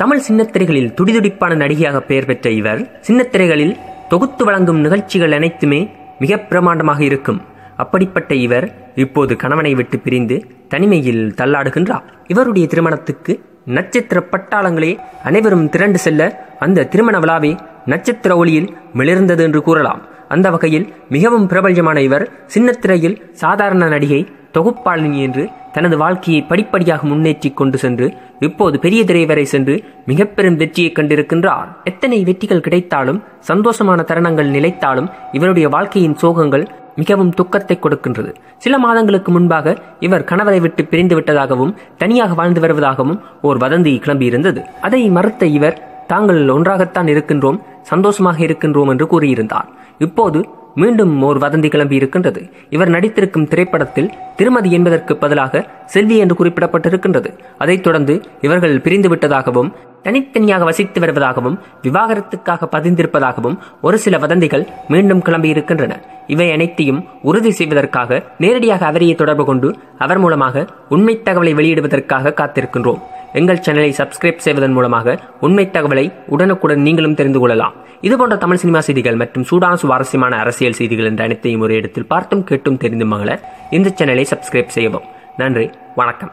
தமிழ் சின்னத்திரைகளில் துடிதுடிப்பான நடிகையாக பெயர் பெற்ற இவர் சின்னத்திரைகளில் தொகுத்து வழங்கும் நிகழ்ச்சிகள் அனைத்துமே மிக பிரமாண்டமாக இருக்கும். அப்படிப்பட்ட இவர் இப்போது கணவனை விட்டு பிரிந்து தனிமையில் தள்ளாடுகின்றார். இவருடைய திருமணத்துக்கு நட்சத்திர பட்டாளங்களே அனைவரும் திரண்டு செல்ல அந்த திருமண விழாவே நட்சத்திர ஒளியில் மிளிர்ந்தது என்று கூறலாம். அந்த வகையில் மிகவும் பிரபல்யமான இவர் சின்னத்திரையில் சாதாரண நடிகை தொகுப்பாளினி என்று தனது வாழ்க்கையை படிப்படியாக முன்னேற்றி கொண்டு சென்று இப்போது பெரிய திரை வரை சென்று மிக பெரும் வெற்றியை கண்டிருக்கின்றார். எத்தனை வெற்றிகள் கிடைத்தாலும் சந்தோஷமான தருணங்கள் நிலைத்தாலும் இவருடைய வாழ்க்கையின் சோகங்கள் மிகவும் துக்கத்தை கொடுக்கின்றது. சில மாதங்களுக்கு முன்பாக இவர் கணவரை விட்டு பிரிந்து விட்டதாகவும் தனியாக வாழ்ந்து வருவதாகவும் ஓர் வதந்தி கிளம்பியிருந்தது. அதை மறுத்த இவர் தாங்கள் ஒன்றாகத்தான் இருக்கின்றோம் சந்தோஷமாக இருக்கின்றோம் என்று கூறியிருந்தார். இப்போது மீண்டும் ஓர் வதந்தி கிளம்பி இருக்கின்றது. இவர் நடித்திருக்கும் திரைப்படத்தில் திருமதி என்பதற்கு பதிலாக செல்வி என்று குறிப்பிடப்பட்டிருக்கின்றது. அதைத் தொடர்ந்து இவர்கள் பிரிந்து விட்டதாகவும் தனித்தனியாக வசித்து வருவதாகவும் விவாகரத்துக்காக பதிந்திருப்பதாகவும் ஒரு சில வதந்திகள் மீண்டும் கிளம்பி இருக்கின்றன. இவை அனைத்தையும் உறுதி செய்வதற்காக நேரடியாக அவரையே தொடர்பு கொண்டு அவர் மூலமாக உண்மை தகவலை வெளியிடுவதற்காக காத்திருக்கின்றோம். எங்கள் சேனலை சப்ஸ்கிரைப் செய்வதன் மூலமாக உண்மை தகவலை உடனுக்குடன் நீங்களும் தெரிந்து கொள்ளலாம். இதுபோன்ற தமிழ் சினிமா செய்திகள் மற்றும் சூடான சுவாரஸ்யமான அரசியல் செய்திகள் என்ற அனைத்தையும் ஒரு இடத்தில் பார்த்தும் கேட்டும் தெரிந்து மகள இந்த சேனலை சப்ஸ்கிரைப் செய்யவும். நன்றி வணக்கம்.